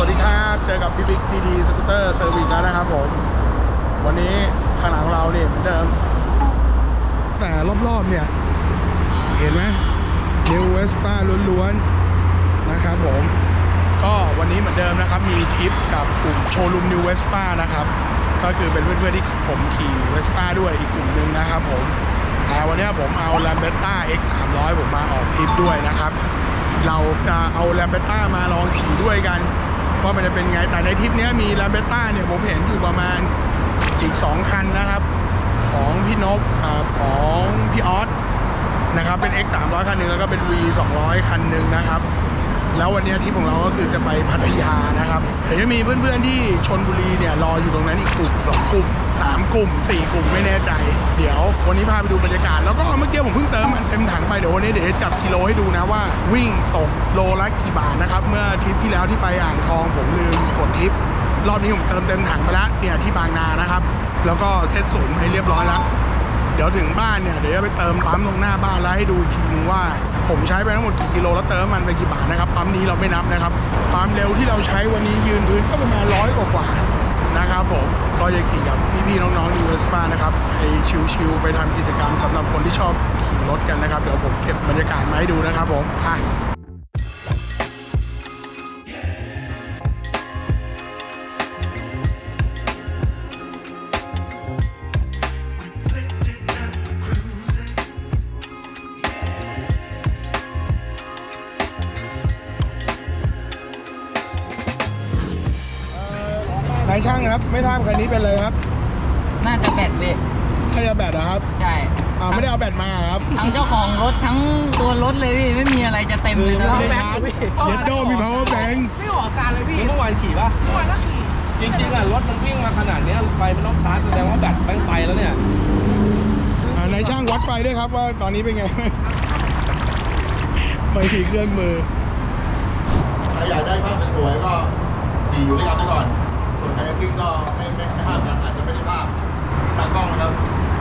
สวัสดีครับ เจอกับพี่บิ๊กทีดีสกูตเตอร์เซอร์วิสแล้วนะครับผม วันนี้ข้างหลังเราเนี่ยเหมือนเดิม แต่รอบๆเนี่ย เห็นไหม New Vespa ล้วนๆ นะครับผม ก็วันนี้เหมือนเดิมนะครับ มีทริปกับกลุ่มโชว์รูม New Vespa นะครับ ก็คือเป็นเพื่อนๆที่ผมขี่ Vespa ด้วยอีกกลุ่มหนึ่งนะครับผม แต่วันนี้ผมเอา Lambretta X 3 0 0ผมมาออกทริปด้วยนะครับ เราจะเอา Lambretta มาลองขี่ด้วยกัน ว่ามันจะเป็นไงแต่ในทริปนี้มีลาเบต้าเนี่ยผมเห็นอยู่ประมาณอีก 2 คันนะครับ ของพี่นบของพี่ออสนะครับเป็น X 3 0 0คันหนึ่งแล้วก็เป็น V 200คันหนึ่งนะครับ แล้ววันนี้ทริปของเราก็คือจะไปพัทยานะครับแต่จะมีเพื่อนๆที่ชนบุรีเนี่ยรออยู่ตรงนั้นอีกกลุ่มสองกลุ่ม สามกลุ่มสี่กลุ่มไม่แน่ใจ เดี๋ยววันนี้พาไปดูบรรยากาศ แล้วก็เมื่อกี้ผมเพิ่งเติมมันเต็มถังไปเดี๋ยววันนี้เดี๋ยวจับกิโลให้ดูนะว่า วิ่งตกโลละกี่บาทนะครับเมื่อทริปที่แล้วที่ไปอ่างทองผมลืมกดทริปรอบนี้ผมเติมเต็มถังไปแล้วเนี่ยที่บางนานะครับ แล้วก็เซ็ตศูนย์ไปเรียบร้อยแล้วเดี๋ยวถึงบ้านเนี่ยเดี๋ยวจะไปเติมปั๊มตรงหน้าบ้านแล้วให้ดูอีกทีนึงว่า ผมใช้ไปทั้งหมดกี่กิโลแล้วเติมมันไปกี่บาทนะครับปั๊มนี้เราไม่นับนะครับ ความเร็วที่เราใช้วันนี้ยืนพื้นก็ประมาณร้อยกว่า นะครับผมก็จะขี่กับพี่ๆน้องๆยูเอสปานะครับไปชิวๆไปทำกิจกรรมสำหรับคนที่ชอบขี่รถกันนะครับ เดี๋ยวผมเก็บบรรยากาศมาให้ดูนะครับผมอะ ช่างครับ ไม่ทราบคันนี้เป็นเลยครับน่าจะแบตเว้ยขยะแบตเหรอครับใช่อ่าไม่ได้เอาแบตมาเหรอครับทั้งเจ้าของรถทั้งตัวรถเลยพี่ไม่มีอะไรจะเต็มเลยนะเย็ดโดมี power bank ไม่ออกอาการเลยพี่เมื่อวานขี่ปะเมื่อวานก็ขี่จริงๆอะรถมันวิ่งมาขนาดเนี้ยไฟมันต้องชาร์จแสดงว่าแบตแบงไปแล้วเนี่ยอ่านายช่างวัดไฟด้วยครับว่าตอนนี้เป็นไงไฟสีเครื่องมือถ้าอยากได้ภาพสวยๆก็ขี่อยู่ด้วยกันไปก่อน ถ่ายวิ่งก็ไม่ไม่ไม่ภาพกันอาจจะไม่ได้ภาพตากล้องนะครับ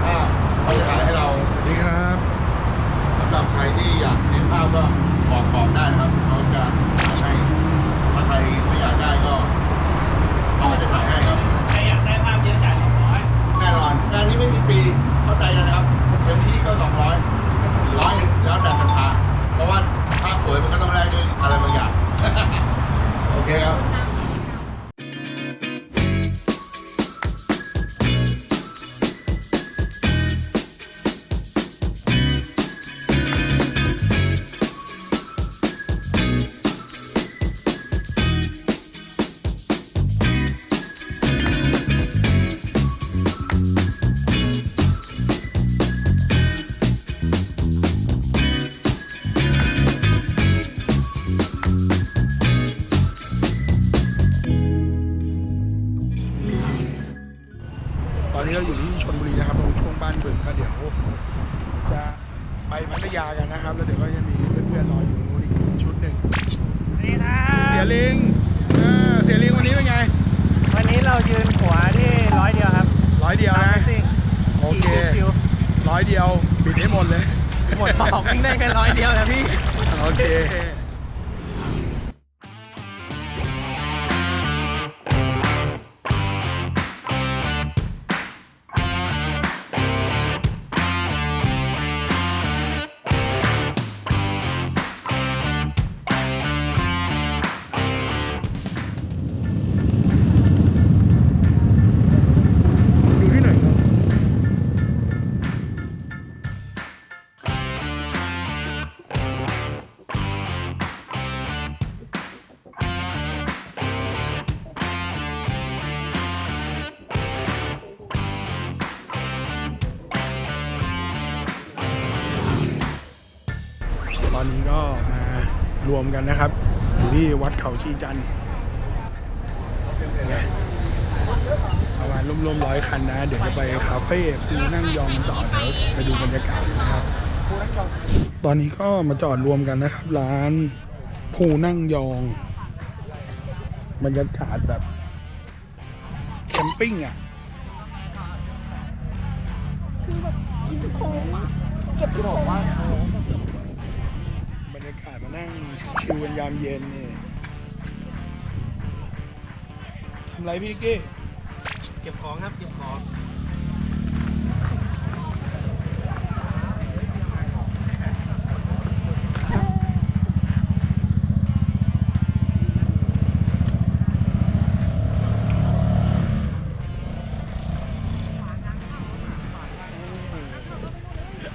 ถ้าเขาจะถ่ายให้เราสวัสดีครับสำหรับใครที่อยากเน้นภาพก็บอกบอกได้นะครับเขาจะถ่ายให้ถ้าใครไม่อยากได้ก็ บ้านบึงก็เดี๋ยวจะไปพัทยากันนะครับ แล้วเดี๋ยวก็จะมีเพื่อนๆรออยู่ตรงนู้นอีกชุดหนึ่งนี่นะเสียลิงอ่าเสียลิงวันนี้เป็นไง วันนี้เรายืนหัวที่ร้อยเดียวครับร้อยเดียวทำนะให้ซิ่งโอเค ขี่ชิวร้อยเดียวบิดให้หมดเลย ๆหมดบอกวิ่งได้แค่ร้อยเดียวนะพี่ โอเค วมกันนะครับ อยู่ที่วัดเขาชีจันทร์เป็นไงประมาณรวมๆร้อยคันนะ เดี๋ยวจะไปคาเฟ่ปูนั่งยองต่อเดี๋ยวไปดูบรรยากาศนะครับ ตอนนี้ก็มาจอดรวมกันนะครับ ร้านภูนั่งยอง บรรยากาศแบบแคมปิ้งอะบร รยากาศมานั่งชิวๆกันยามเย็นนี่ทำไรพี่นิกกี้เก็บของครับเก็บของ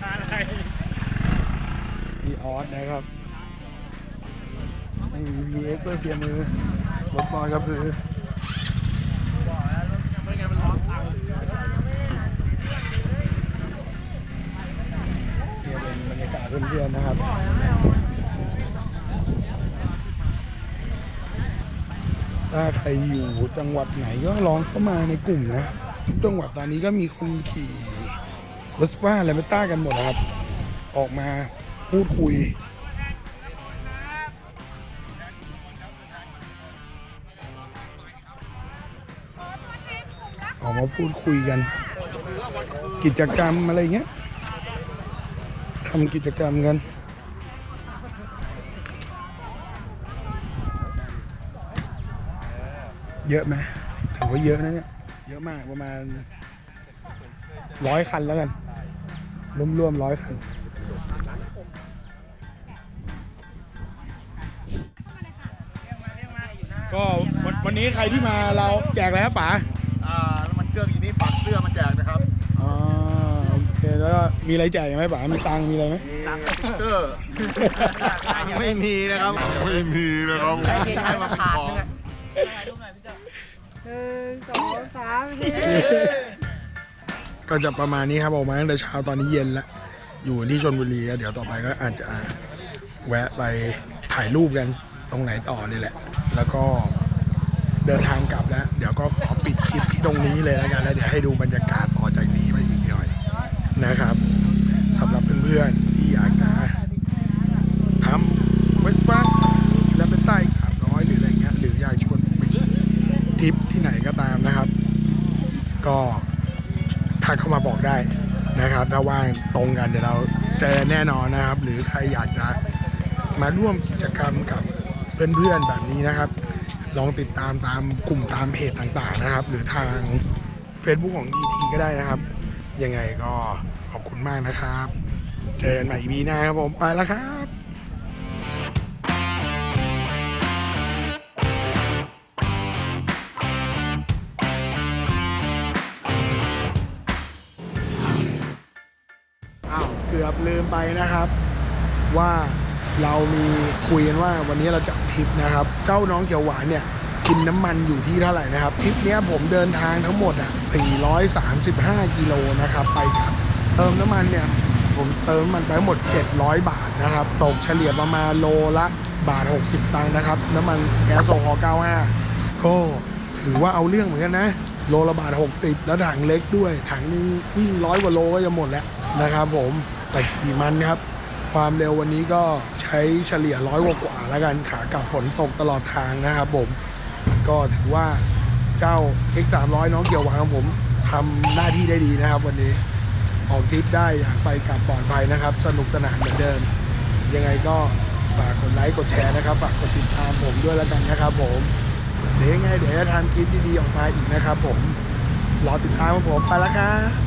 อะไรพี่ออสนะครับไม่มี VX เพื่อเพียมือรถบอลก็คือเนี่ยเป็นบรรยากาศเพื่อนๆนะครับถ้าใครอยู่จังหวัดไหนก็ลองเข้ามาในกลุ่มนะทุกจังหวัดตอนนี้ก็มีคนขี่รถบ้าอะไรไม่ต้ากันหมดครับ ออกมาพูดคุย มาพูดคุยกัน กิจกรรมอะไรเงี้ยทำกิจกรรมกันเยอะไหมถือว่าเยอะนะเนี่ย เยอะมากประมาณร้อยคันแล้วกัน รวมๆร้อยคัน ก็วันวันนี้ใครที่มาเราแจกอะไรครับป๋า แล้วก็มีอะไรแจกไหมป๋ามีตังค์มีอะไรไหม ตังสติ๊กเกอร์ยังไม่มีนะครับไม่มีนะครับให้มาเป็นของก็จะประมาณนี้ครับออกมาตั้งแต่เช้าตอนนี้เย็นแล้วอยู่ที่ชนบุรีก็เดี๋ยวต่อไปก็อาจจะแวะไปถ่ายรูปกันตรงไหนต่อนี่แหละ แล้วก็เดินทางกลับแล้ว เดี๋ยวก็ขอปิดคลิปที่ตรงนี้เลยแล้วกันแล้วเดี๋ยวให้ดูบรรยากาศต่อจากนี้ไปอีกหน่อย นะครับสำหรับเพื่อนๆที่อยากจะทำเวสป้าแล้วเป็นใต้อีกสามร้อยหรืออะไรเงี้ยหรืออยากชวนไปทริปที่ไหนก็ตามนะครับ ก็ทักเข้ามาบอกได้นะครับ ถ้าว่างตรงกันเดี๋ยวเราเจอแน่นอนนะครับ หรือใครอยากจะมาร่วมกิจกรรมกับเพื่อนๆแบบนี้นะครับ ลองติดตามตามกลุ่มตามเพจต่างๆนะครับ หรือทาง Facebook ของ ET ก็ได้นะครับ ยังไงก็ขอบคุณมากนะครับ เจอกันใหม่ EP หน้าครับผมไปแล้วครับอ้าวเกือบลืมไปนะครับ ว่าเรามีคุยกันว่าวันนี้เราจัดทริปนะครับ เจ้าน้องเขียวหวานเนี่ย กินน้ำมันอยู่ที่เท่าไหร่นะครับทริปนี้ผมเดินทางทั้งหมดอะ 435 กิโลนะครับไปกลับ เติมน้ำมันเนี่ย ผมเติมน้ำมันไปหมด 700 บาทนะครับ ตกเฉลี่ยประมาณโลละบาท 60 ตังค์นะครับ น้ำมันแก๊สโซฮอล์95 ก็ถือว่าเอาเรื่องเหมือนกันนะ โลละบาท 60 แล้วถังเล็กด้วย ถังหนึงวิ่งร้อยกว่าโลก็จะหมดแล้วนะครับผมแต่ขี่มันครับความเร็ววันนี้ก็ใช้เฉลี่ยร้อยกว่าแล้วกันขากลับฝนตกตลอดทางนะครับผม ก็ถือว่าเจ้า X 3 0 0 น้องเกี่ยวหวานของผมทำหน้าที่ได้ดีนะครับ วันนี้ออกทริปได้อยากไปกลับปลอดภัยนะครับ สนุกสนานเหมือนเดิม ยังไงก็ฝากกดไลค์กดแชร์นะครับ ฝากกดติดตามผมด้วยแล้วกันนะครับผม เดี๋ยวยังไงเดี๋ยวจะทำคลิปดีๆออกมาอีกนะครับผม รอติดตามของผมไปแล้วครับ